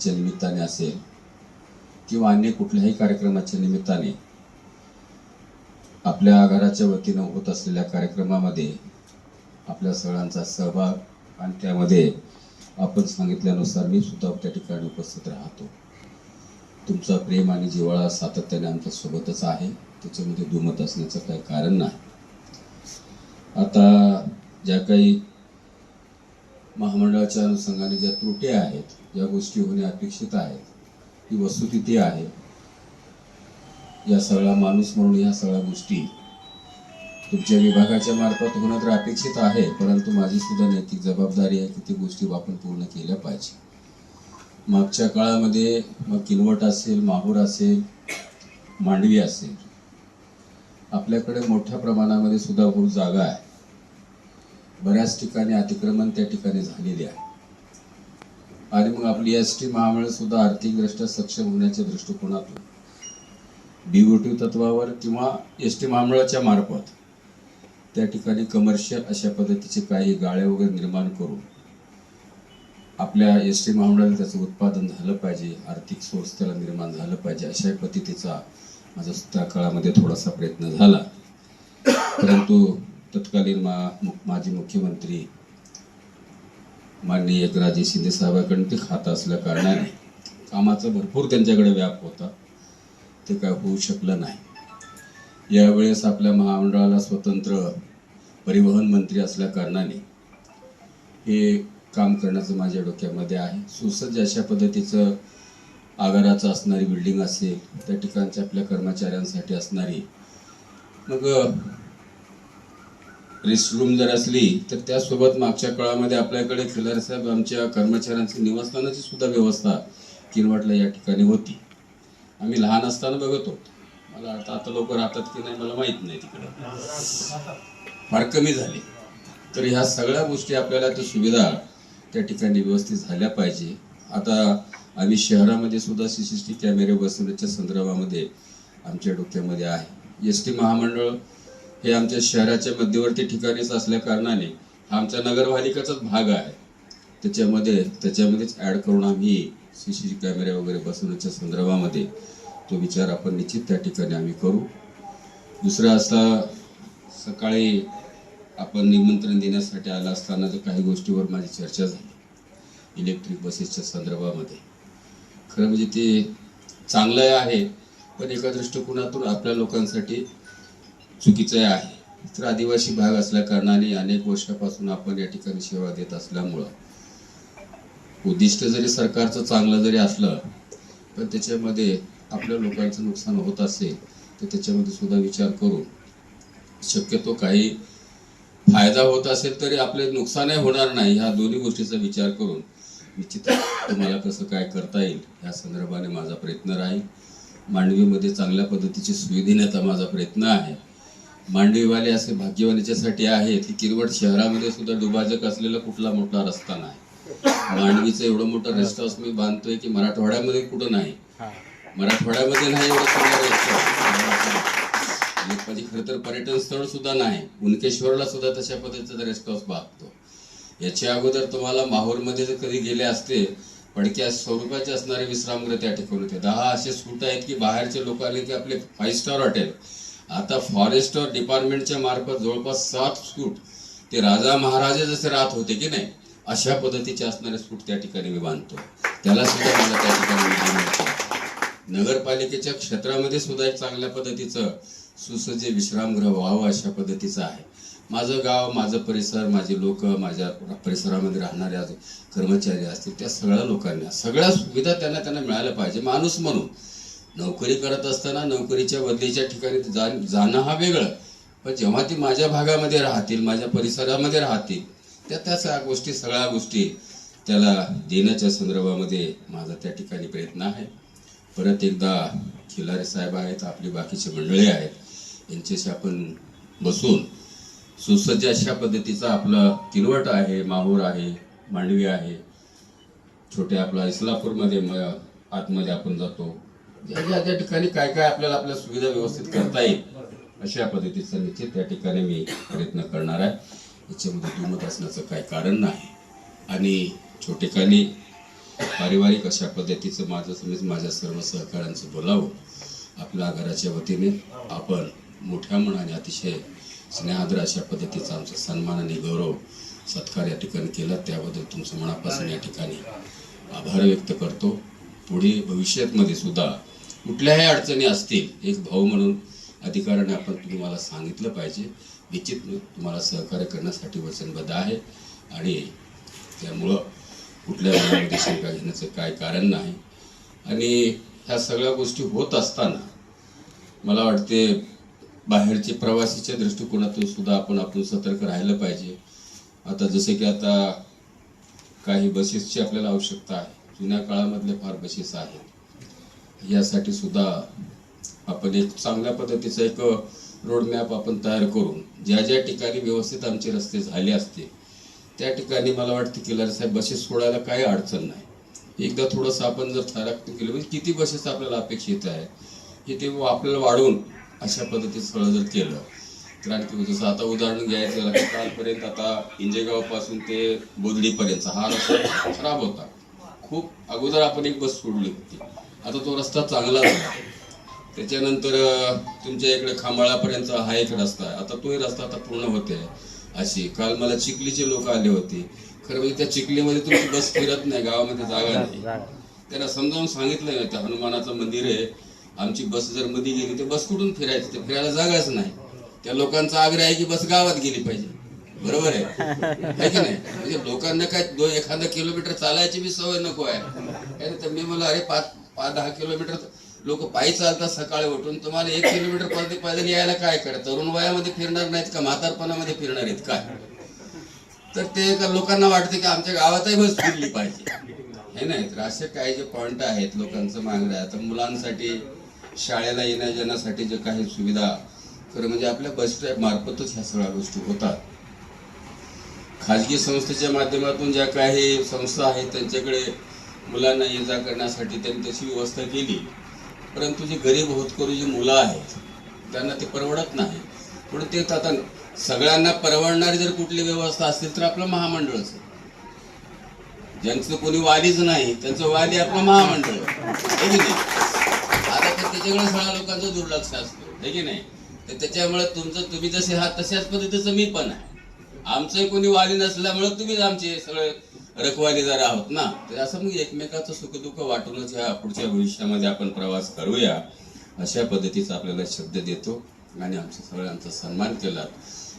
पुण्यतिथीच्या निमित्ताने असेल किंवा अन्य कुठल्याही कार्यक्रमाच्या निमित्ताने आपल्या घराच्या वतीनं होत असलेल्या कार्यक्रमामध्ये आपल्या सगळ्यांचा सहभाग आणि त्यामध्ये आपण सांगितल्यानुसार मी सुद्धा त्या ठिकाणी उपस्थित राहतो. तुमचा प्रेम आणि जिव्हाळा सातत्याने आमच्या सोबतच आहे. त्याच्यामध्ये दुमत असण्याचं काही कारण नाही. आता ज्या काही महामंडळाच्या अनुषंगाने ज्या त्रुटी आहेत ज्या गोष्टी होणे अपेक्षित आहेत ही वस्तुस्थिती आहे. या सगळा माणूस म्हणून या सगळ्या गोष्टी तुमच्या विभागाच्या मार्फत होणं तर अपेक्षित आहे परंतु माझी सुद्धा नैतिक जबाबदारी आहे की ती गोष्टी आपण पूर्ण केल्या पाहिजे. मागच्या काळामध्ये मग किनवट असेल माहूर असेल मांडवी असेल आपल्याकडे मोठ्या प्रमाणामध्ये सुद्धा खूप जागा आहे. बऱ्याच ठिकाणी अतिक्रमण त्या ठिकाणी झालेले आहे. आणि मग आपली एस टी महामंडळ सुद्धा आर्थिकदृष्ट्या सक्षम होण्याच्या दृष्टिकोनातून डीओटी तत्वावर किंवा एस टी महामंडळाच्या मार्फत त्या ठिकाणी कमर्शियल अशा पद्धतीचे काही गाळे वगैरे निर्माण करून आपल्या एस टी महामंडळाला त्याचं उत्पादन झालं पाहिजे आर्थिक सोर्स त्याला निर्माण झालं पाहिजे अशा पद्धतीचा माझा त्या काळामध्ये थोडासा प्रयत्न झाला. परंतु तत्कालीन मा मु- माजी मुख्यमंत्री माननीय एकराजे शिंदे साहेबांकडून ते खातं असल्या कारणाने कामाचा भरपूर त्यांच्याकडे व्याप होता. ते काय होऊ शकलं नाही. यावेळेस आपल्या महामंडळाला स्वतंत्र परिवहन मंत्री असल्या कारणाने हे काम करण्याचं माझ्या डोक्यामध्ये आहे. सुसज्ज अशा पद्धतीचं आगाराचं असणारी बिल्डिंग असेल त्या ठिकाणच्या आपल्या कर्मचाऱ्यांसाठी असणारी मग रेस्ट रूम जर असली तर त्यासोबत मागच्या काळामध्ये आपल्याकडे खिलार साहेब आमच्या कर्मचाऱ्यांची निवासस्थानाची सुद्धा व्यवस्था किनवाटला या ठिकाणी होती. आम्ही लहान असताना बघतो. मला आता आता लोक राहतात की नाही मला माहीत नाही तिकडे. फार कमी झाले. तर ह्या सगळ्या गोष्टी आपल्याला त्या सुविधा त्या ठिकाणी व्यवस्थित झाल्या पाहिजे. आता आम्ही शहरामध्ये सुद्धा सी सी टी कॅमेरे बसवण्याच्या संदर्भामध्ये आमच्या डोक्यामध्ये आहे. एस टी महामंडळ हे आमच्या शहराच्या मध्यवर्ती ठिकाणीच असल्या कारणाने हा आमच्या नगरपालिकाचाच भाग आहे. त्याच्यामध्ये त्याच्यामध्येच ॲड करून आम्ही सी सी टी कॅमेरे वगैरे बसवण्याच्या संदर्भामध्ये तो विचार आपण निश्चित त्या ठिकाणी आम्ही करू. दुसरं असं सकाळी आपण निमंत्रण देण्यासाठी आला असताना तर काही गोष्टीवर माझी चर्चा झाली. इलेक्ट्रिक बसेसच्या संदर्भामध्ये. खरं म्हणजे ते चांगलं आहे पण एका दृष्टिकोनातून आपल्या लोकांसाठी चुकीचं आहे. तर आदिवासी भाग असल्या कारणाने अनेक वर्षापासून आपण या ठिकाणी सेवा देत असल्यामुळं उद्दिष्ट जरी सरकारचं चांगलं जरी असलं पण त्याच्यामध्ये आपल्या लोकांचं नुकसान होत असेल तर त्याच्यामध्ये सुद्धा विचार करून शक्यतो काही फायदा होत असेल तरी आपले नुकसानही होणार नाही ह्या दोन्ही गोष्टीचा विचार करून निश्चित तुम्हाला कसं काय करता येईल या संदर्भाने माझा प्रयत्न राहील. मांडवीमध्ये चांगल्या पद्धतीची सुविधा देण्याचा माझा प्रयत्न आहे. मांडवीवाले असे भाग्यवान याच्यासाठी आहेत. की किरवट शहरामध्ये सुद्धा दुभाजक असलेला कुठला मोठा रस्ता नाही. मांडवीचं एवढं मोठं रेस्ट हाऊस मी बांधतोय की मराठवाड्यामध्ये कुठं नाही. मराठवाड्यामध्ये नाही एवढं म्हणजे खरं तर पर्यटन स्थळ सुद्धा नाही. उनकेश्वरला सुद्धा तशा पद्धतीचा रेस्ट हाऊस बांधतो. याच्या अगोदर तुम्हाला माहूरमध्ये जर कधी गेले असते पडक्या स्वरूपाचे असणारे विश्रामगृह त्या ठिकाणी होते. दहा असे स्कूट आहेत की बाहेरचे लोक आले की आपले फाईव्ह स्टार हॉटेल आता फॉरेस्ट डिपार्टमेंटच्या मार्फत जवळपास सात सूट ते राजा महाराजे जसे राहत होते की नाही अशा पद्धतीचे असणारे सूट त्या ठिकाणी मी बांधतो. त्याला सुद्धा मला त्या ठिकाणी नगरपालिकेच्या क्षेत्रामध्ये सुद्धा एक चांगल्या पद्धतीचं सुसज्ज विश्रामगृह व्हावं अशा पद्धतीचं आहे. माझं गाव माझं परिसर माझे लोक माझ्या परिसरामध्ये राहणारे आज कर्मचारी असतील त्या सगळ्या लोकांना सगळ्या सुविधा त्यांना त्यांना मिळाल्या पाहिजे. माणूस म्हणून नोकरी करत असताना नोकरीच्या बदलीच्या ठिकाणी जा जाणं हा वेगळं. पण जेव्हा ती माझ्या भागामध्ये राहतील माझ्या परिसरामध्ये राहतील त्या त्या सगळ्या गोष्टी सगळ्या गोष्टी त्याला देण्याच्या संदर्भामध्ये माझा त्या ठिकाणी प्रयत्न आहे. परत एकदा खिलारे साहेब आहेत आपली बाकीची मंडळी आहेत यांच्याशी आपण बसून सुसज्ज अशा पद्धतीचा आपला किनवट आहे माहूर आहे मांडवी आहे. छोटे आपला इस्लापूरमध्ये म- आतमध्ये आपण जातो. म्हणजे ज्या ज्या त्या ठिकाणी काय काय आपल्याला आपल्या सुविधा व्यवस्थित करता येईल अशा पद्धतीचं निश्चित त्या ठिकाणी मी प्रयत्न करणार आहे. याच्यामध्ये दुमत असण्याचं काही कारण नाही. आणि छोटेखानी पारिवारिक अशा पद्धतीचं माझं समज माझ्या सर्व सहकाऱ्यांचं बोलावं. आपल्या घराच्या वतीने आपण मोठ्या मनाने अतिशय स्नेहाद्र अशा पद्धतीचा आमचा सन्मान आणि गौरव सत्कार या ठिकाणी केला. त्याबद्दल तुमचं मनापासून या ठिकाणी आभार व्यक्त करतो. पुढे भविष्यातमध्ये सुद्धा कुठल्याही अडचणी असतील एक भाऊ म्हणून अधिकाऱ्याने आपण तुम्हाला सांगितलं पाहिजे. निश्चित तुम्हाला सहकार्य करण्यासाठी वचनबद्ध आहे आणि त्यामुळं कुठल्या शंका घेण्याचं काय कारण नाही. आणि ह्या सगळ्या गोष्टी होत असताना मला वाटते बाहेरचे प्रवासीच्या दृष्टिकोनातून सुद्धा आपण आपण सतर्क राहिलं पाहिजे. आता जसे की आता काही बसेसची आपल्याला आवश्यकता आहे. जुन्या काळामधले फार बसेस आहेत. यासाठी सुद्धा आपण एक चांगल्या पद्धतीचा एक रोड मॅप आपण तयार करून ज्या ज्या ठिकाणी व्यवस्थित आमचे रस्ते झाले असते त्या ठिकाणी मला वाटतं की साहेब बसेस सोडायला काही अडचण नाही. एकदा थोडंसं आपण जर ठराक केलं म्हणजे किती बसेस आपल्याला अपेक्षित आहे हे ते आपल्याला वाढवून अशा पद्धतीचं सगळं जर केलं तर आणखी जसं आता उदाहरण घ्यायचं कालपर्यंत आता इंजेगावपासून ते बोदडीपर्यंत हा रस्ता खराब होता. खूप अगोदर आपण एक बस सोडली होती. आता तो रस्ता चांगला झाला. त्याच्यानंतर तुमच्या इकडे खांबाळापर्यंत हा एक रस्ता आहे. आता तोही रस्ता आता पूर्ण होते अशी. काल मला चिखलीचे लोक आले होते. खरं म्हणजे त्या चिखलीमध्ये तुमची बस फिरत नाही गावामध्ये जागा नाही. त्यांना समजावून सांगितलं ना त्या हनुमानाचं मंदिर आहे. आमची बस जर मध्ये गेली तर बस कुठून फिरायची? ते फिरायला जागाच नाही. त्या लोकांचा आग्रह आहे की बस गावात गेली पाहिजे. बरोबर आहे. की नाही? म्हणजे लोकांना काय दोन एखादा किलोमीटर चालायची बी सवय नको आहे. काय तर मी मला अरे पाच पाच दहा किलोमीटर लोक पायी चालतात सकाळी उठून. तुम्हाला एक किलोमीटर पैदल पैदल यायला काय कर तरुण वयामध्ये फिरणार नाहीत का? म्हातारपणामध्ये फिरणार आहेत काय तर ते लोकांना वाटते की आमच्या गावातही बस फिरली पाहिजे. हे नाही तर असे काही जे पॉइंट आहेत लोकांचं मागणं आहे. तर मुलांसाठी शाळेला येण्याजाण्यासाठी जे काही सुविधा खरं म्हणजे आपल्या बस स्टॉप मार्फतच ह्या सगळ्या गोष्टी होतात. खाजगी संस्थेच्या माध्यमातून ज्या काही संस्था आहेत त्यांच्याकडे मुलांना ये जा करण्यासाठी त्यांनी तशी व्यवस्था केली. परंतु जे गरीब होतकरू जी मुलं आहेत त्यांना ते परवडत नाही. पण ते आता सगळ्यांना परवडणारी जर कुठली व्यवस्था असतील तर आपलं महामंडळच आहे. ज्यांचं कोणी वालीच नाही त्यांचं वाली आपलं महामंडळ आहे. की नाही? आता तर त्याच्याकडे सगळ्या लोकांचं दुर्लक्ष असतं. आहे की नाही? तर त्याच्यामुळे तुमचं तुम्ही जसे आहात तशाच पद्धतीचं मी पण आहे. आमचं कोणी वाली नसल्यामुळे तुम्हीच आमचे सगळे रखवालीदार आहोत ना. तर असं मग एकमेकाचं सुखदुःख वाटूनच ह्या पुढच्या भविष्यामध्ये आपण प्रवास करूया अशा पद्धतीचा आपल्याला शब्द देतो आणि आमच्या सगळ्यांचा सन्मान केला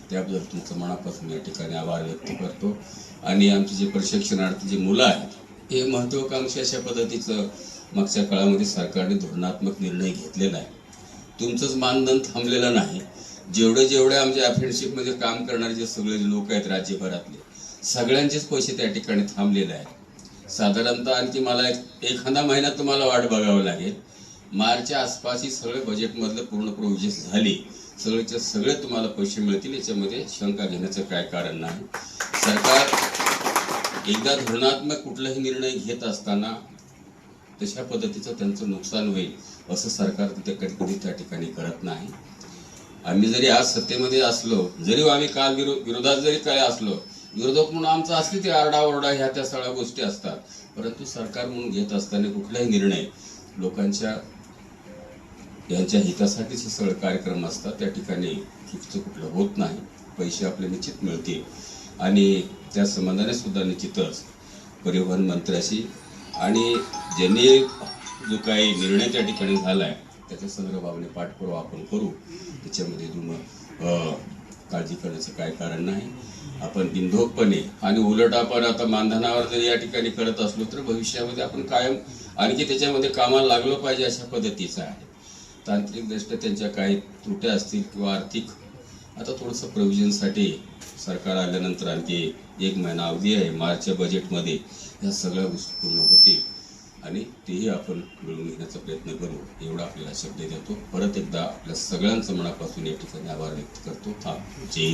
त्याबद्दल तुमचं मनापासून या ठिकाणी आभार व्यक्त करतो. आणि आमचे जे प्रशिक्षणार्थी जी मुलं आहेत हे महत्वाकांक्षी अशा पद्धतीचं मागच्या काळामध्ये सरकारने धोरणात्मक निर्णय घेतलेला आहे. तुमचंच मानधन थांबलेलं नाही. जेवढे जेवढे आमच्या अफ्रेंडशिपमध्ये काम करणारे जे सगळे लोक आहेत राज्यभरातले सगळ्यांचेच पैसे त्या ठिकाणी थांबलेले आहेत. साधारणतः आणखी मला एक एखादा महिना तुम्हाला वाट बघावं लागेल. मार्चच्या आसपास ही सगळे बजेटमधलं पूर्ण प्रोविजन झाली. सगळेच्या सगळे तुम्हाला पैसे मिळतील याच्यामध्ये शंका घेण्याचं काय कारण नाही. सरकार एकदा धोरणात्मक कुठलाही निर्णय घेत असताना तशा पद्धतीचं त्यांचं नुकसान होईल असं सरकार तिथे कधी कधी त्या ठिकाणी करत नाही. आम्ही जरी आज सत्तेमध्ये असलो जरी आम्ही काल विरो विरोधात जरी काय असलो विरोधक म्हणून आमचं असली ते आरडाओरडा ह्या त्या सगळ्या गोष्टी असतात. परंतु सरकार म्हणून घेत असताना कुठलाही निर्णय लोकांच्या यांच्या हितासाठीचे सगळे कार्यक्रम असतात त्या ठिकाणी चुकीचं कुठलं होत नाही. पैसे आपले निश्चित मिळतील. आणि त्या संबंधाने सुद्धा निश्चितच परिवहन मंत्र्याशी आणि ज्यांनी जो काही निर्णय त्या ठिकाणी झाला आहे त्याच्या संदर्भाने पाठपुरावा आपण करू. त्याच्यामध्ये तुम्हाला काळजी करण्याचं काय कारण नाही. आपण बिनधोकपणे आणि उलट आपण आता मानधनावर जर या ठिकाणी करत असलो तर भविष्यामध्ये आपण कायम आणखी त्याच्यामध्ये कामाला लागलो पाहिजे अशा पद्धतीचं आहे. तांत्रिकदृष्ट्या त्यांच्या काही त्रुट्या असतील किंवा आर्थिक आता थोडंसं प्रोव्हिजनसाठी सरकार आल्यानंतर आणखी एक महिना अवधी आहे. मार्चच्या बजेटमध्ये ह्या सगळ्या गोष्टी पूर्ण होतील. आणि तेही आपण मिळवून घेण्याचा प्रयत्न करू एवढा आपल्याला शब्द देतो. परत एकदा आपल्या सगळ्यांचं मनापासून या ठिकाणी आभार व्यक्त करतो. हा जय